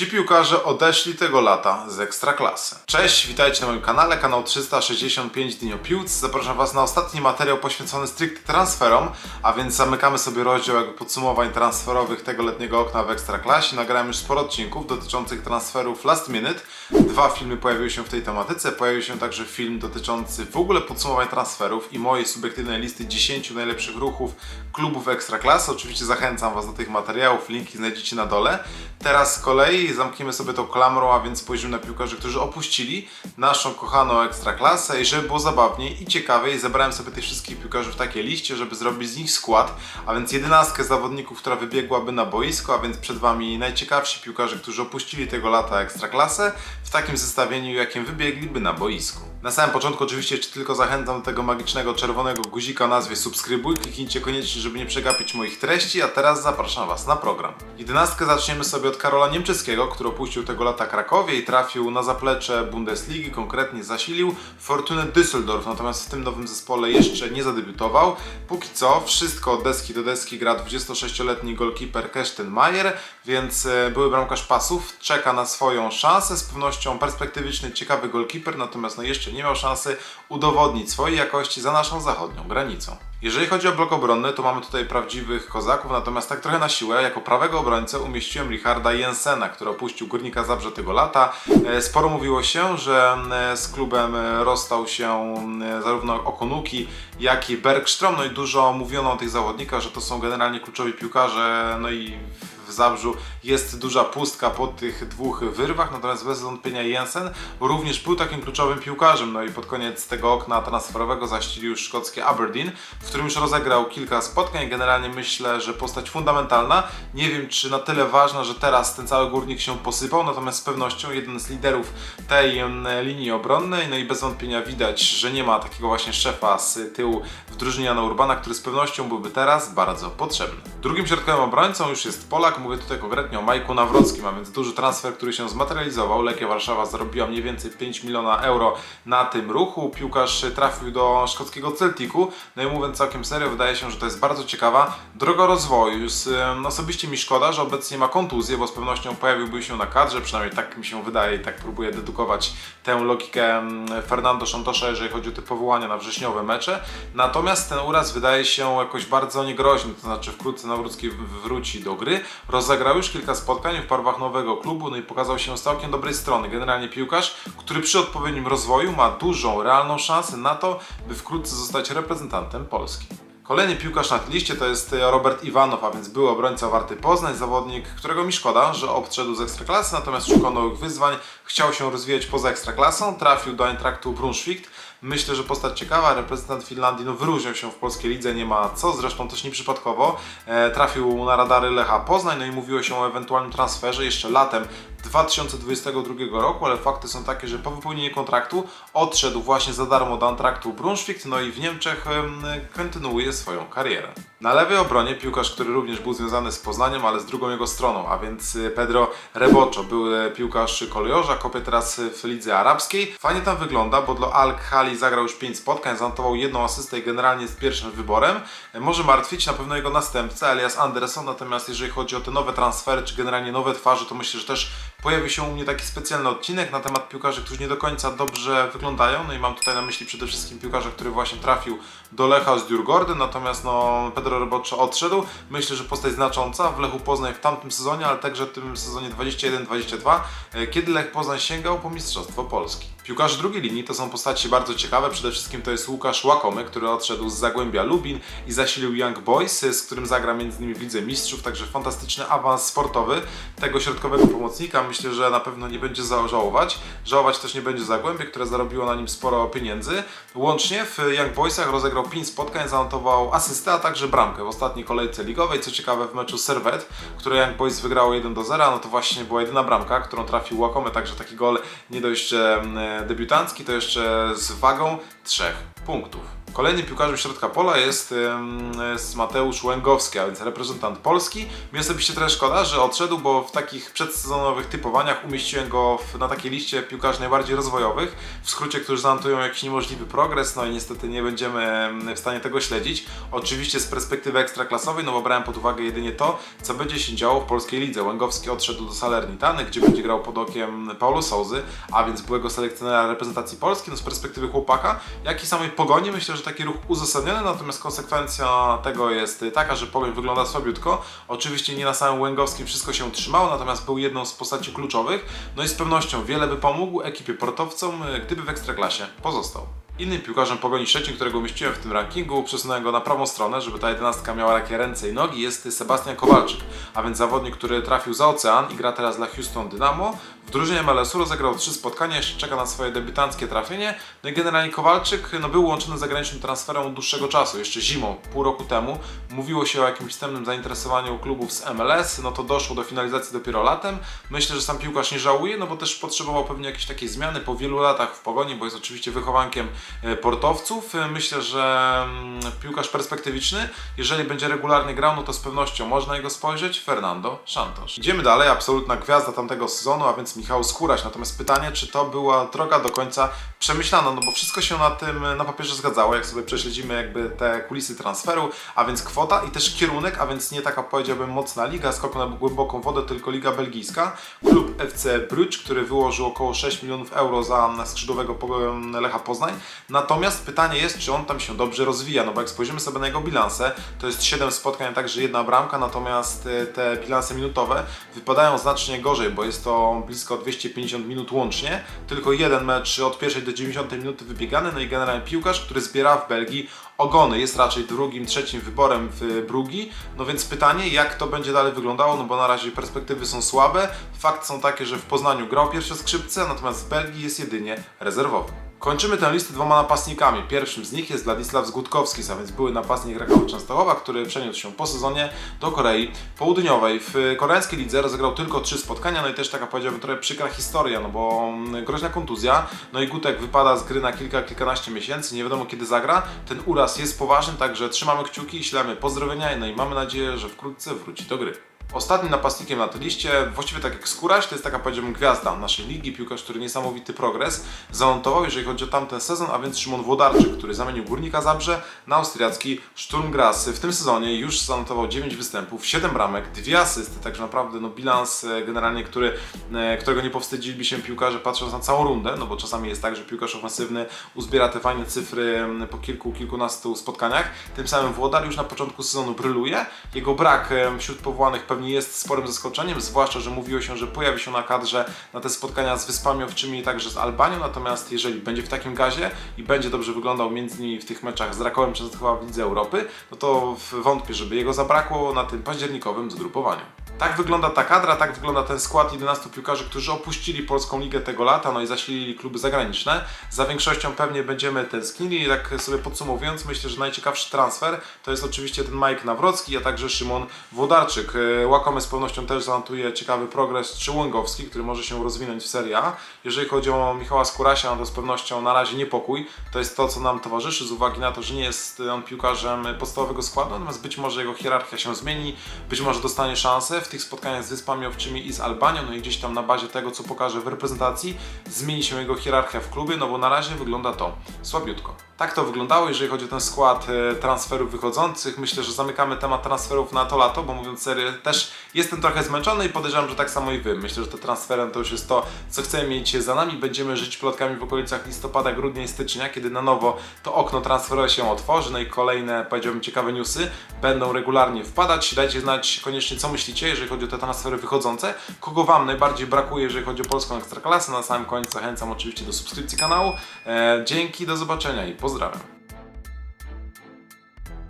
Ci piłkarze odeszli tego lata z Ekstraklasy. Cześć, witajcie na moim kanale, kanał 365 Dni o Piłce. Zapraszam Was na ostatni materiał poświęcony stricte transferom, a więc zamykamy sobie rozdział jakby podsumowań transferowych tego letniego okna w Ekstraklasie. Nagrałem już sporo odcinków dotyczących transferów last minute. Dwa filmy pojawiły się w tej tematyce. Pojawił się także film dotyczący w ogóle podsumowań transferów i mojej subiektywnej listy 10 najlepszych ruchów klubów Ekstraklasy. Oczywiście zachęcam Was do tych materiałów, linki znajdziecie na dole. Teraz z kolei zamkniemy sobie tą klamrą, a więc spojrzymy na piłkarzy, którzy opuścili naszą kochaną Ekstraklasę i żeby było zabawniej i ciekawiej, zebrałem sobie tych wszystkich piłkarzy w takiej liście, żeby zrobić z nich skład, a więc jedenastkę zawodników, która wybiegłaby na boisko, a więc przed Wami najciekawsi piłkarze, którzy opuścili tego lata Ekstraklasę w takim zestawieniu, jakim wybiegliby na boisku. Na samym początku oczywiście tylko zachęcam do tego magicznego czerwonego guzika o nazwie subskrybuj. Kliknijcie koniecznie, żeby nie przegapić moich treści, a teraz zapraszam Was na program. Jedenastkę zaczniemy sobie od Karola Niemczyckiego, który opuścił tego lata Krakowie i trafił na zaplecze Bundesligi, konkretnie zasilił Fortunę Düsseldorf, natomiast w tym nowym zespole jeszcze nie zadebiutował. Póki co wszystko od deski do deski gra 26-letni golkiper Kesten Mayer, więc e, były bramkarz pasów, czeka na swoją szansę, z pewnością perspektywiczny, ciekawy golkiper, natomiast no jeszcze nie miał szansy udowodnić swojej jakości za naszą zachodnią granicą. Jeżeli chodzi o blok obronny, to mamy tutaj prawdziwych kozaków, natomiast tak trochę na siłę, jako prawego obrońcę umieściłem Richarda Jensena, który opuścił Górnika Zabrze tego lata. E, Sporo mówiło się, że e, z klubem e, rozstał się zarówno Okonuki, jak i Bergstrom, no i dużo mówiono o tych zawodnikach, że to są generalnie kluczowi piłkarze, no i w Zabrzu jest duża pustka po tych dwóch wyrwach, natomiast bez wątpienia Jensen również był takim kluczowym piłkarzem, no i pod koniec tego okna transferowego zaścilił szkockie Aberdeen, w którym już rozegrał kilka spotkań, generalnie myślę, że postać fundamentalna, nie wiem czy na tyle ważna, że teraz ten cały górnik się posypał, natomiast z pewnością jeden z liderów tej linii obronnej, no i bez wątpienia widać, że nie ma takiego właśnie szefa z tyłu w drużynie Jana Urbana, który z pewnością byłby teraz bardzo potrzebny. Drugim środkowym obrońcą już jest Polak, mówię tutaj konkretnie o Majku Nawrockim, a więc duży transfer, który się zmaterializował. Legia Warszawa zarobiła mniej więcej 5 miliona euro na tym ruchu. Piłkarz trafił do szkockiego Celticu. No i mówiąc całkiem serio, wydaje się, że to jest bardzo ciekawa droga rozwoju. Osobiście mi szkoda, że obecnie ma kontuzję, bo z pewnością pojawiłby się na kadrze, przynajmniej tak mi się wydaje i tak próbuję dedukować tę logikę Fernando Santosza, jeżeli chodzi o te powołania na wrześniowe mecze. Natomiast ten uraz wydaje się jakoś bardzo niegroźny, to znaczy wkrótce Nawrócki w- wróci do gry. Rozegrał już kilka spotkań w barwach nowego klubu, no i pokazał się z całkiem dobrej strony. Generalnie piłkarz, który przy odpowiednim rozwoju ma dużą, realną szansę na to, by wkrótce zostać reprezentantem Polski. Kolejny piłkarz na tej liście to jest e, Robert Iwanow, a więc były obrońca Warty Poznań, zawodnik, którego mi szkoda, że odszedł z Ekstraklasy, natomiast szukał nowych wyzwań, chciał się rozwijać poza Ekstraklasą, trafił do Eintraktu Brunswick. Myślę, że postać ciekawa, reprezentant Finlandii no, wyróżniał się w polskiej lidze, nie ma co, zresztą też nieprzypadkowo. E, trafił na radary Lecha Poznań, no i mówiło się o ewentualnym transferze jeszcze latem 2022 roku, ale fakty są takie, że po wypełnieniu kontraktu odszedł właśnie za darmo do Antraktu Brunswick, no i w Niemczech em, kontynuuje swoją karierę. Na lewej obronie piłkarz, który również był związany z Poznaniem, ale z drugą jego stroną, a więc y, Pedro Reboczo, były piłkarz kolejorza, kopie teraz w lidze arabskiej. Fajnie tam wygląda, bo dla Al Khali zagrał już 5 spotkań, zanotował jedną asystę i generalnie jest pierwszym wyborem. Może martwić na pewno jego następca, Elias Anderson, natomiast jeżeli chodzi o te nowe transfery, czy generalnie nowe twarze, to myślę, że też pojawi się u mnie taki specjalny odcinek na temat piłkarzy, którzy nie do końca dobrze wyglądają. No i mam tutaj na myśli przede wszystkim piłkarza, który właśnie trafił do Lecha z Djurgården, natomiast no Pedro Reboczo odszedł. Myślę, że postać znacząca w Lechu Poznań w tamtym sezonie, ale także w tym sezonie 21-22, e, kiedy Lech Poznań sięgał po Mistrzostwo Polski. Piłkarze drugiej linii to są postacie bardzo ciekawe. Przede wszystkim to jest Łukasz Łakomy, który odszedł z Zagłębia Lubin i zasilił Young Boys, z którym zagra m.in. w Lidze Mistrzów, także fantastyczny awans sportowy tego środkowego pomocnika. Myślę, że na pewno nie będzie żałować. Żałować też nie będzie Zagłębie, które zarobiło na nim sporo pieniędzy. Łącznie w Young Boysach rozegrał 5 spotkań, zanotował asystę, a także bramkę w ostatniej kolejce ligowej. Co ciekawe w meczu Servet, które Young Boys wygrało 1 do 0, no to właśnie była jedyna bramka, którą trafił Łakomy, także taki gol nie dość debiutancki, to jeszcze z wagą trzech punktów. Kolejnym piłkarzem środka pola jest, jest Mateusz Łęgowski, a więc reprezentant Polski. Mi osobiście trochę szkoda, że odszedł, bo w takich przedsezonowych typowaniach umieściłem go w, na takiej liście piłkarzy najbardziej rozwojowych, w skrócie, którzy zanotują jakiś niemożliwy progres, no i niestety nie będziemy w stanie tego śledzić. Oczywiście z perspektywy ekstraklasowej, no bo brałem pod uwagę jedynie to, co będzie się działo w polskiej lidze. Łęgowski odszedł do Salernitany, gdzie będzie grał pod okiem Paulo Souzy, a więc byłego selekcjonera reprezentacji Polski, no z perspektywy chłopaka, jak i samej Pogoni, myślę, że taki ruch uzasadniony, natomiast konsekwencja tego jest taka, że Pogoń wygląda słabiutko. Oczywiście nie na samym Łęgowskim wszystko się trzymało, natomiast był jedną z postaci kluczowych, no i z pewnością wiele by pomógł ekipie portowcom, gdyby w Ekstraklasie pozostał. Innym piłkarzem Pogoni Szczecin, którego umieściłem w tym rankingu, przesunąłem go na prawą stronę, żeby ta jedenastka miała takie ręce i nogi, jest Sebastian Kowalczyk, a więc zawodnik, który trafił za ocean i gra teraz dla Houston Dynamo. W drużynie MLS-u rozegrał trzy spotkania, jeszcze czeka na swoje debiutanckie trafienie. No i generalnie Kowalczyk no, był łączony z zagranicznym transferem od dłuższego czasu, jeszcze zimą, pół roku temu. Mówiło się o jakimś wstępnym zainteresowaniu klubów z MLS, no to doszło do finalizacji dopiero latem. Myślę, że sam piłkarz nie żałuje, no bo też potrzebował pewnie jakiejś takiej zmiany po wielu latach w pogoni, bo jest oczywiście wychowankiem portowców. E, Myślę, że mm, piłkarz perspektywiczny, jeżeli będzie regularnie grał, no to z pewnością można jego spojrzeć. Fernando Santos. Idziemy dalej, absolutna gwiazda tamtego sezonu, a więc Michał Skóraś. Natomiast pytanie, czy to była droga do końca przemyślana, no bo wszystko się na tym na papierze zgadzało, jak sobie prześledzimy jakby te kulisy transferu, a więc kwota i też kierunek, a więc nie taka powiedziałbym mocna liga, skok na głęboką wodę, tylko liga belgijska. Klub FC Bruges, który wyłożył około 6 milionów euro za skrzydłowego Lecha Poznań. Natomiast pytanie jest, czy on tam się dobrze rozwija, no bo jak spojrzymy sobie na jego bilanse, to jest 7 spotkań, także jedna bramka, natomiast e, te bilanse minutowe wypadają znacznie gorzej, bo jest to blisko 250 minut łącznie, tylko jeden mecz od pierwszej do 90 minuty wybiegany, no i generalnie piłkarz, który zbiera w Belgii ogony, jest raczej drugim, trzecim wyborem w Brugi, no więc pytanie, jak to będzie dalej wyglądało, no bo na razie perspektywy są słabe, fakt są takie, że w Poznaniu grał pierwsze skrzypce, natomiast w Belgii jest jedynie rezerwowy. Kończymy tę listę dwoma napastnikami. Pierwszym z nich jest Władysław Zgódkowski, a więc były napastnik Rakowy Częstochowa, który przeniósł się po sezonie do Korei Południowej. W koreańskiej lidze rozegrał tylko trzy spotkania, no i też taka powiedziałbym trochę przykra historia, no bo mm, groźna kontuzja, no i Gutek wypada z gry na kilka, kilkanaście miesięcy, nie wiadomo kiedy zagra. Ten uraz jest poważny, także trzymamy kciuki, ślemy pozdrowienia, no i mamy nadzieję, że wkrótce wróci do gry. Ostatnim napastnikiem na tej liście, właściwie tak jak Skóraś, to jest taka powiedziałbym gwiazda naszej ligi, piłkarz, który niesamowity progres zanotował, jeżeli chodzi o tamten sezon, a więc Szymon Włodarczyk, który zamienił Górnika Zabrze na austriacki Sturm Graz. W tym sezonie już zanotował 9 występów, 7 bramek, 2 asysty, także naprawdę no, bilans e, generalnie, który, e, którego nie powstydziliby się piłkarze patrząc na całą rundę, no bo czasami jest tak, że piłkarz ofensywny uzbiera te fajne cyfry po kilku, kilkunastu spotkaniach. Tym samym Włodar już na początku sezonu bryluje. Jego brak e, wśród powołanych pewnie jest sporym zaskoczeniem, zwłaszcza, że mówiło się, że pojawi się na kadrze na te spotkania z Wyspami Owczymi i także z Albanią, natomiast jeżeli będzie w takim gazie i będzie dobrze wyglądał między innymi w tych meczach z Rakowem Częstochowa w Lidze Europy, no to wątpię, żeby jego zabrakło na tym październikowym zgrupowaniu. Tak wygląda ta kadra, tak wygląda ten skład 11 piłkarzy, którzy opuścili polską ligę tego lata, no i zasilili kluby zagraniczne. Za większością pewnie będziemy tęsknili. Tak sobie podsumowując, myślę, że najciekawszy transfer to jest oczywiście ten Mike Nawrocki, a także Szymon Włodarczyk. E, Łakomy z pewnością też zanotuje ciekawy progres czy Łęgowski, który może się rozwinąć w Serie A. Jeżeli chodzi o Michała Skórasia, no to z pewnością na razie niepokój. To jest to, co nam towarzyszy z uwagi na to, że nie jest on piłkarzem podstawowego składu, natomiast być może jego hierarchia się zmieni, być może dostanie szansę w tych spotkaniach z Wyspami Owczymi i z Albanią, no i gdzieś tam na bazie tego, co pokaże w reprezentacji, zmieni się jego hierarchia w klubie, no bo na razie wygląda to słabiutko. Tak to wyglądało, jeżeli chodzi o ten skład e, transferów wychodzących. Myślę, że zamykamy temat transferów na to lato, bo mówiąc serio, też jestem trochę zmęczony i podejrzewam, że tak samo i wy. Myślę, że te transferem to już jest to, co chcemy mieć za nami. Będziemy żyć plotkami w okolicach listopada, grudnia i stycznia, kiedy na nowo to okno transferowe się otworzy, no i kolejne, powiedziałbym, ciekawe newsy będą regularnie wpadać. Dajcie znać koniecznie, co myślicie, jeżeli chodzi o te transfery wychodzące. Kogo Wam najbardziej brakuje, jeżeli chodzi o polską ekstraklasę. Na samym końcu zachęcam oczywiście do subskrypcji kanału. E, dzięki, do zobaczenia i ズラなの